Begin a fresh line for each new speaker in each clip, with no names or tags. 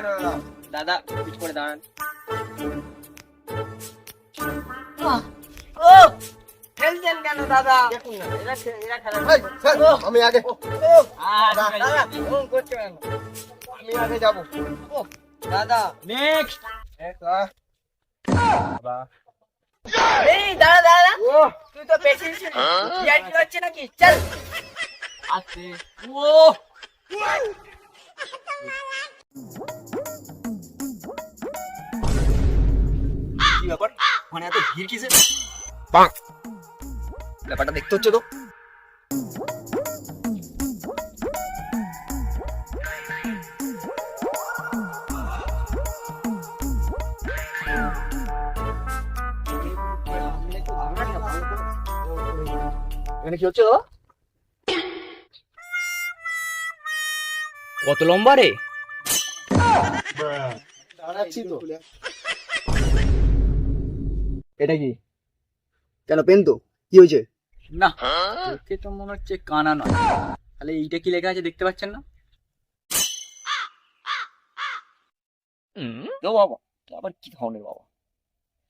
কেন দাদা
দাদা পিছ করে দাঁড়ান।
ও কেন দাদা?
দেখুন না এরা এরা খেলা
আমি আগে ও, দাদা, করছ কেন? আমি আগে যাব। ও, দাদা।
নেক্সট এই দাঁড়া দাঁড়া
ও।
তুই তো পেশেন্ট ছিলি। হচ্ছে নাকি? চল। আস্তে ও।
মানে এত ভিড় কিসে? ব্যাপারটা দেখতে হচ্ছে তো। এখানে কি হচ্ছে দাদা?
কত লম্বা রে?
দাঁড়াচ্ছি তো। এটা কি? কেন পেন তো কি হয়েছে?
না দেখে তো মনে হচ্ছে কানা নয়। তাহলে এইটা কি লেখা আছে দেখতে পাচ্ছেন না?
তো বাবা আবার কি ধরনের বাবা?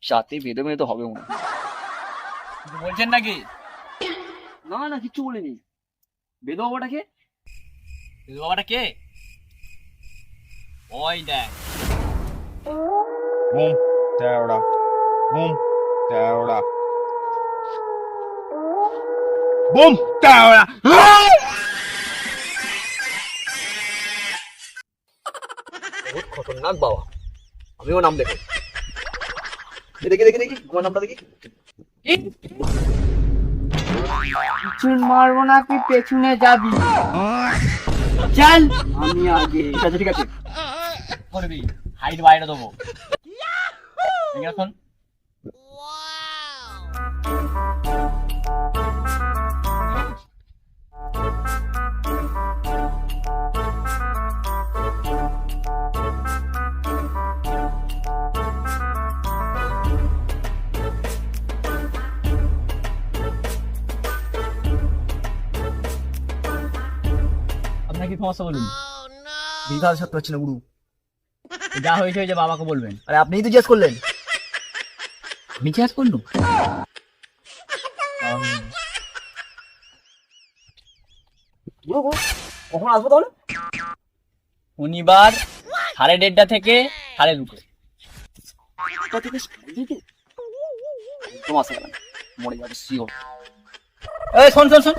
সাথে বেঁধে বেঁধে তো হবে মনে।
বলছেন নাকি?
না না কিচ্ছু বলিনি। বেদু বাবাটাকে
দিদু বাবাটা কে? ওই দেখ।
Boom, teora. Boom, teora. Boom.
বহুত খতরনাক বাবা। আমিও নাম দেখো। দেখি দেখি দেখি তোমার নামটা দেখি।
পিছন মারবো না তুই পেছনে যাবি। চল। আমি আগে
ঠিক আছে ঠিক আছে।
করবি। হাইট বাইরে দেবো। শোন। সমস্যা বলুন।
বিঘা সাথে পাচ্ছি না গুরু।
যা হয়েছে হয়েছে বাবাকে বলবেন।
আরে আপনিই তো জিজ্ঞেস করলেন।
আমি জিজ্ঞাসা করলুম
কখন আসব তাহলে?
শনিবার সাড়ে দেড়টা থেকে সাড়ে দুটো।
তোমার মরে যাবে শিওর
এই শোন শোন শোন।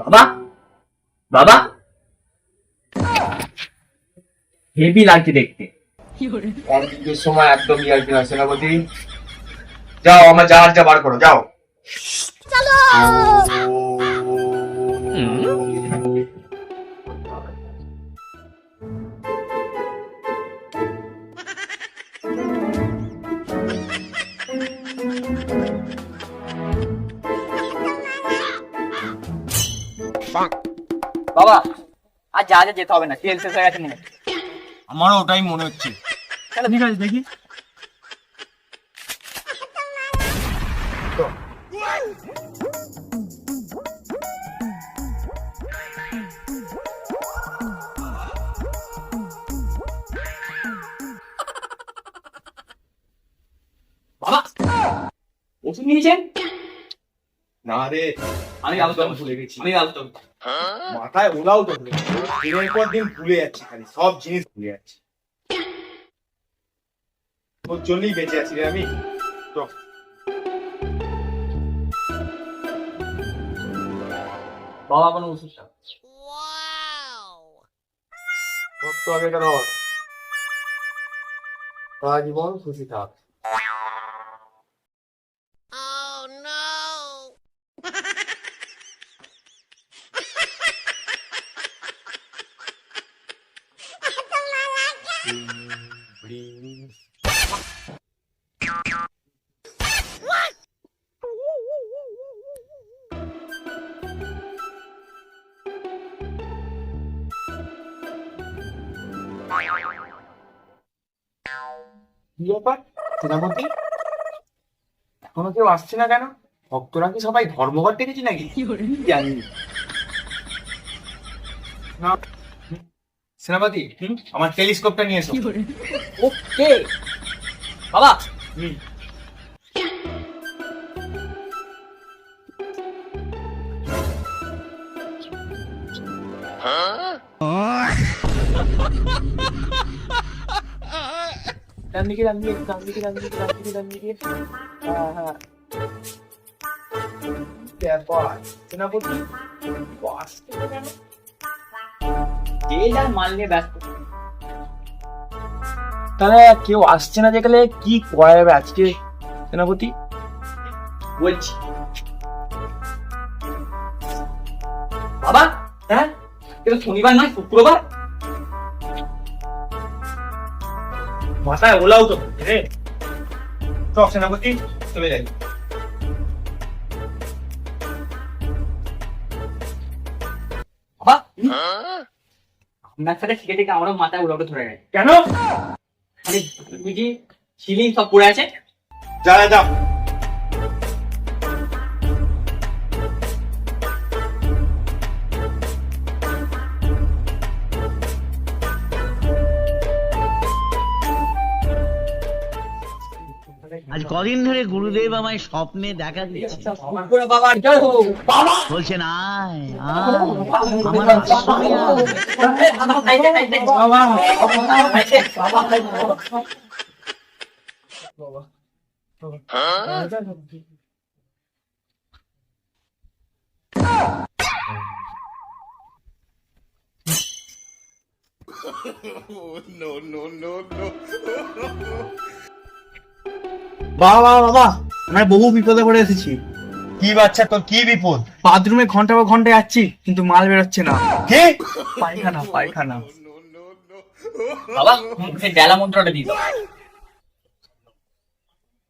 বাবা? বাবা? হেভি লাগছে দেখতে।
কমপ্লিটের সময় একদম ইয়ার্কি নয় সেনাপতি। যাও আমার জাহাজ যা বার করো যাও।
বাবা আর জাহাজে যেতে হবে না তেল শেষ হয়ে গেছে মনে হয়।
আমারও ওটাই মনে হচ্ছে।
চলো ঠিক আছে দেখি। বাবা ওষুধ নিয়েছেন?
না রে
আমি
একদম ভুলে গেছি।
আমি আলতাম
মাথায় ওলাও তো দিনের পর দিন ভুলে যাচ্ছি খালি সব জিনিস ভুলে যাচ্ছি। তোর জন্যই বেঁচে আছি রে আমি। তো
বাবা কোনো ওষুধটা
ভক্ত আগে কেন? জীবন খুশি থাক।
কি ব্যাপার? সেনাপতি? এখনও কেউ আসছে না কেন? ভক্তরা কি সবাই ধর্মঘট ডেকেছি নাকি? জানি। সেনাপতি আমার টেলিস্কোপটা নিয়ে এসো।
ওকে। বাবা!
ডান দিকে ডান দিকে ডান দিকে ডান দিকে ডান দিকে ডান দিকে হ্যাঁ হ্যাঁ ব্যাপার সেনাপতি কেউ আসছে না কেন
তেল আর মাল নিয়ে ব্যস্ত
তাহলে কেউ আসছে না দেখলে কি করা যাবে আজকে সেনাপতি
বলছি বাবা
হ্যাঁ
এটা শনিবার নয় শুক্রবার
মাথায় ওলাও তো রে। চক সেনাপতি চলে যাই।
বাবা আপনার সাথে শিখে থেকে আমারও মাথায় উড়াউটে ধরে গেছে।
কেন?
মানে বুঝি সিলিং সব পড়ে আছে?
যা যা,
আজ কদিন ধরে গুরুদেব আমায় স্বপ্নে দেখা দিচ্ছে আয় আয় আমার আশ্রমে আয়।
বাবা বাবা আমরা বহু বিপদে পড়ে এসেছি।
কি বাচ্চা তোর কি বিপদ?
বাথরুমে ঘণ্টা পর ঘণ্টা যাচ্ছি কিন্তু মাল বেরোচ্ছে না।
কে?
পায়খানা পায়খানা।
বাবা সেই বেলা মন্ত্রটা দাও।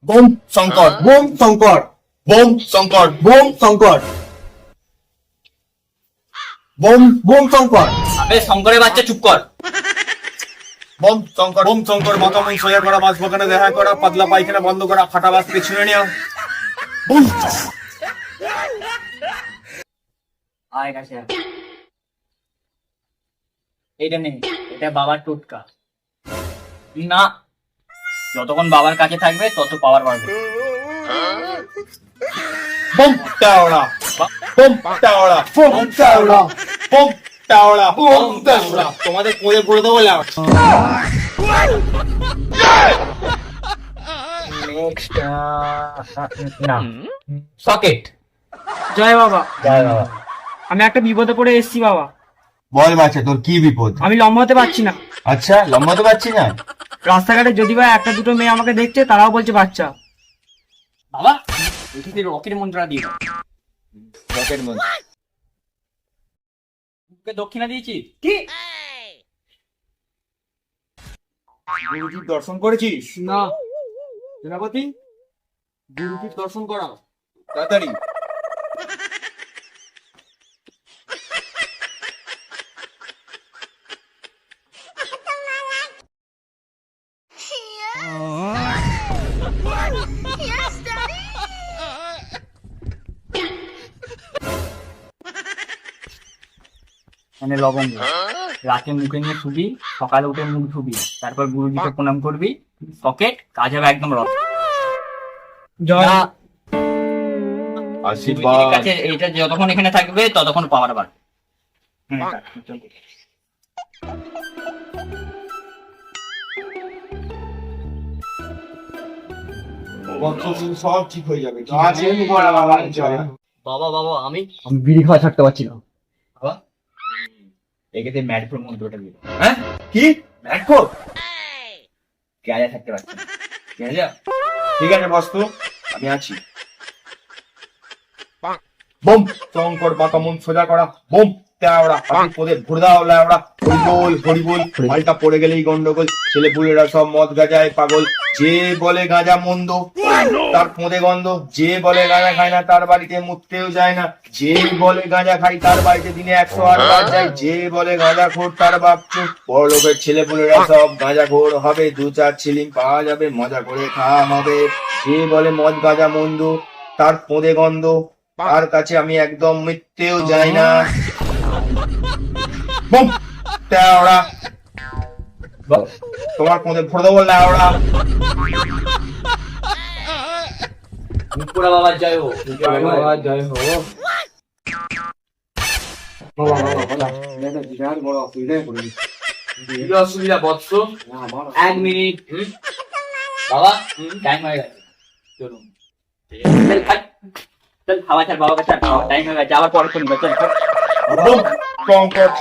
বোম শঙ্কর। বোম শঙ্কর। বোম শঙ্কর। বোম শঙ্কর। বোম বোম শঙ্কর।
আবে শঙ্করের বাচ্চা চুপ কর।
বোম শঙ্কর। বোম শঙ্কর মাকামন সোজা করা বাগানে দেখা করা পাতলা পায়খানা বন্ধ করা ফাটা বাস নেওয়া বোম।
আয় কাছে। এইটা নেই এটা বাবার টোটকা। না যতক্ষণ বাবার কাছে থাকবে তত পাওয়ার বাড়বে।
বোম। টাওড়া বোম। টাওড়া বোম। টাওড়া বোম। টাওড়া বোম টাওড়া তোমাদের কোলে পড়ে দেবো
নেক্সট না।
সকেট
জয় বাবা।
জয় বাবা।
আমি একটা বিপদে পড়ে এসেছি বাবা।
বল বাচ্চা তোর কি বিপদ?
আমি লম্বা হতে পারছি না।
আচ্ছা লম্বা তো পাচ্ছি না?
রাস্তাঘাটে যদি বা একটা দুটো মেয়ে আমাকে দেখছে তারাও বলছে বাচ্চা।
বাবা রকেট মন্ত্রটা দিয়ে
রকেট মন
ওকে দক্ষিণা দিয়েছি
কি গুরুজির দর্শন করেছিস
না
সেনাপতি গুরুজির দর্শন করা
তাড়াতাড়ি
মানে লবঙ্গ রাতে মুখে নিয়ে শুবি সকালে উঠে মুখ ধুবি তারপর গুরুজিকে প্রণাম করবি সকেট কাজ হবে একদম রক
জয়।
আশীর্বাদ।
কাছে এইটা যতক্ষণ এখানে থাকবে ততক্ষণ পাওয়ার বাড়বে
সব ঠিক হয়ে যাবে।
বাবা বাবা আমি?
আমি বিড়ি খাওয়া ছাড়তে পারছি না। এক্ষেত্রে ম্যাডফোর মন্ত্রটা দিল
হ্যাঁ? কি? ম্যাডফোর
গ্যাজা থাকতে পারছি না। কেয়ারে
ঠিক আছে বস্তু আমি আছি। বোম শঙ্কর বাঁকা মন সোজা করা। বোম। তেওড়া হাতি পদে ভরে দাও লেওড়া হরিবোল হরিবোল মালটা পড়ে গেলেই গন্ডগোল ছেলে পুলেরা সব মদ গাঁজায় পাগল যে বলে গাঁজা মন্দ তার পোঁদে গন্ধ যে বলে গাঁজা খায় না তার বাড়িতে মুততেও যায় না যে বলে গাঁজা খাই তার বাড়িতে দিনে একশো আট বার যায় যে বলে গাঁজা খোর তার বাপ চুপ বড় লোকের ছেলে পুলেরা সব গাঁজা ঘোর হবে দু চার ছিলিম পাওয়া যাবে মজা করে খাওয়া হবে যে বলে মদ গাঁজা মন্দ তার পোঁদে গন্ধ তার কাছে আমি একদম মিথ্যেও যাই না। বুম তেওড়া তোমার পোঁদে ভরে দেবো লেওড়া
জয় হোক।
বাবা জয় হো বাবা গেছি।
কি অসুবিধা বৎস? এক মিনিট। বাবা টাইম হয়ে গেছে। চলুন। চল খাওয়া ছাড় বাবা কাছে টাইম হয়ে গেছে। আবার পরে শুনবে চল চল।
বুম কঙ্কট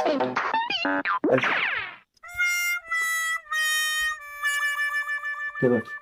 ঠিক আছে